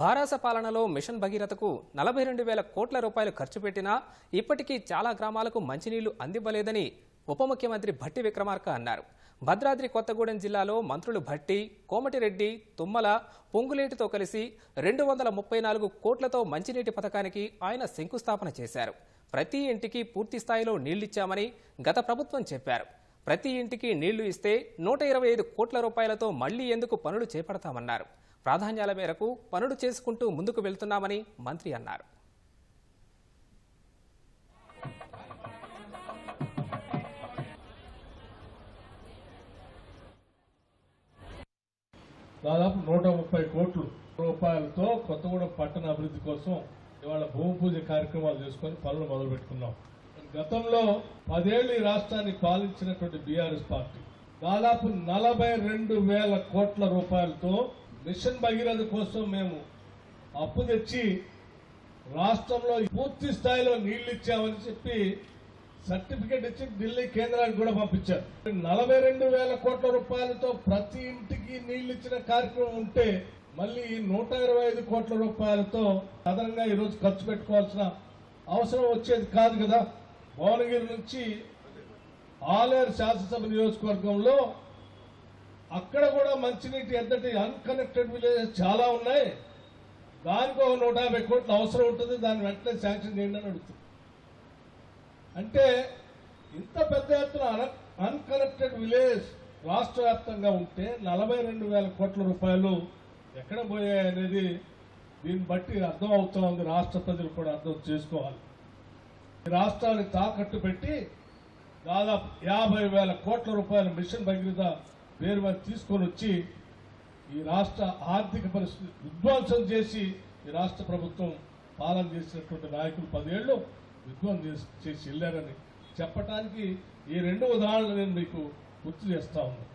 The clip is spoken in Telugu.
భారాస పాలనలో మిషన్ భగీరథకు నలభై రెండు వేల కోట్ల రూపాయలు ఖర్చు పెట్టినా ఇప్పటికీ చాలా గ్రామాలకు మంచినీళ్ళు అందివ్వలేదని ఉప ముఖ్యమంత్రి భట్టి విక్రమార్క అన్నారు. భద్రాద్రి కొత్తగూడెం జిల్లాలో మంత్రులు భట్టి కోమటిరెడ్డి తుమ్మల పొంగులేటితో కలిసి రెండు వందల ముప్పై నాలుగు కోట్లతో మంచినీటి పథకానికి ఆయన శంకుస్థాపన చేశారు. ప్రతి ఇంటికి పూర్తి స్థాయిలో నీళ్ళిచ్చామని గత ప్రభుత్వం చెప్పారు. ప్రతి ఇంటికి నీళ్ళు ఇస్తే నూట ఇరవై ఐదు కోట్ల రూపాయలతో మళ్ళీ ఎందుకు పనులు చేపడతామన్నారు. ప్రాధాన్యాల మేరకు పనులు చేసుకుంటూ ముందుకు వెళ్తున్నామని మంత్రి అన్నారు. దాదాపు నూట ముప్పై కోట్లు రూపాయలతో కొత్తగూడెం పట్టణ అభివృద్ధి కోసం ఇవాళ భూమి పూజ కార్యక్రమాలు చేసుకొని పనులు మొదలు పెట్టుకున్నాం గతంలో పదేళ్ళు ఈ రాష్ట్రాన్ని పాలించినటువంటి బీఆర్ఎస్ పార్టీ దాదాపు నలభై రెండు వేల కోట్ల రూపాయలతో మిషన్ భగీరథ కోసం మేము అప్పు తెచ్చి రాష్ట్రంలో పూర్తి స్థాయిలో నీళ్ళు ఇచ్చామని చెప్పి సర్టిఫికేట్ ఇచ్చి ఢిల్లీ కేంద్రానికి కూడా పంపించారు. నలభై రెండు వేల కోట్ల రూపాయలతో ప్రతి ఇంటికి నీళ్ళు ఇచ్చిన కార్యక్రమం ఉంటే మళ్ళీ నూట ఇరవై ఐదు కోట్ల రూపాయలతో అదనంగా ఈరోజు ఖర్చు పెట్టుకోవాల్సిన అవసరం వచ్చేది కాదు కదా. భువనగిరి నుంచి ఆలేరు శాసనసభ నియోజకవర్గంలో అక్కడ కూడా మంచినీటి ఎంతటి అన్కనెక్టెడ్ విలేజెస్ చాలా ఉన్నాయి. దానికి ఒక నూట యాభై కోట్ల అవసరం ఉంటుంది. దాన్ని వెంటనే శాంక్షన్ చేయండి అని అడుగుతుంది. అంటే ఇంత పెద్ద ఎత్తున అన్కనెక్టెడ్ విలేజ్ రాష్ట్ర వ్యాప్తంగా ఉంటే నలభై రెండు వేల కోట్ల రూపాయలు ఎక్కడ పోయాయి అనేది దీన్ని బట్టి అర్థం అవుతా ఉంది. రాష్ట్ర ప్రజలు కూడా అర్థం చేసుకోవాలి. రాష్ట్రాన్ని తాకట్టు పెట్టి దాదాపు యాభై వేల కోట్ల రూపాయల మిషన్ భగీరథ పేరు వారు తీసుకొని వచ్చి ఈ రాష్ట్ర ఆర్థిక పరిస్థితి విధ్వంసం చేసి ఈ రాష్ట్ర ప్రభుత్వం పాలన చేసినటువంటి నాయకులు పదేళ్ళు విధ్వంసం చేసి- చేసి వెళ్ళారని చెప్పటానికి ఈ రెండు ఉదాహరణలు నేను మీకు గుర్తు చేస్తా ఉన్నాను